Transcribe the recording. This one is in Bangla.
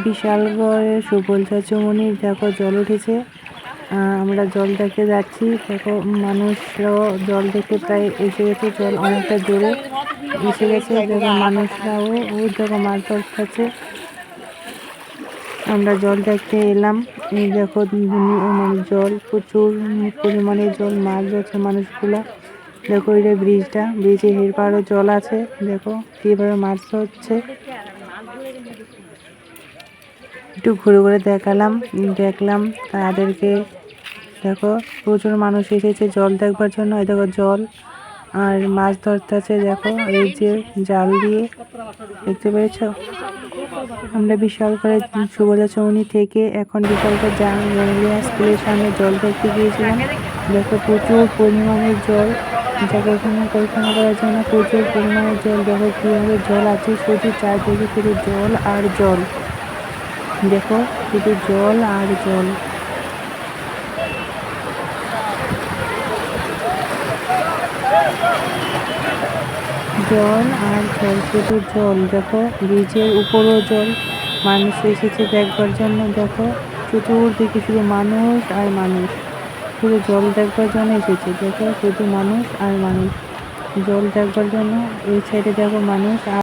বিশাল বড় সুবল চাচুমনির দেখো জল উঠেছে। আমরা জল দেখতে যাচ্ছি। দেখো মানুষরাও জল দেখতে প্রায় এসে গেছে, জল অনেকটা জোরে এসে গেছে। দেখো মানুষরাও, ও দেখো মাছ ধরতেছে আমরা জল দেখতে এলাম। এই দেখো মানে জল, প্রচুর পরিমাণে জল মাছ ধরছে মানুষগুলা। দেখো এটা ব্রিজটা, ব্রিজের এর পাড়ে জল আছে। দেখো কীভাবে মাছ ধরছে একটু ঘুরে ঘুরে দেখালাম, দেখলাম তাদেরকে। দেখো, প্রচুর মানুষ এসেছে জল দেখবার জন্য। এই দেখো জল আর মাছ ধরতে আছে দেখো, এই যে জাল দিয়ে। দেখতে পেয়েছ? আমরা বিশাল করে সুভদ্রা চৌনি থেকে এখন বিশাল করে জাঙ্গলিয়া স্কুলের সামনে জল দেখতে গিয়েছিলাম। দেখো, প্রচুর পরিমাণে জল। জায়গাখানে কল্পনা করার জন্য প্রচুর পরিমাণে জল। দেখো, কীভাবে জল আছে, শুধু চারদিকে শুধু জল আর জল। দেখো, শুধু জল আর জল। জল আর জল, শুধু জল। দেখো, ব্রিজের উপরও জল। মানুষ এসেছে দেখবার জন্য, দেখো। চতুর্দিকে শুধু মানুষ আর মানুষ। শুধু জল দেখবার জন্য এসেছে, দেখো। শুধু মানুষ আর মানুষ। জল দেখবার জন্য এই সাইডে দেখো মানুষ আর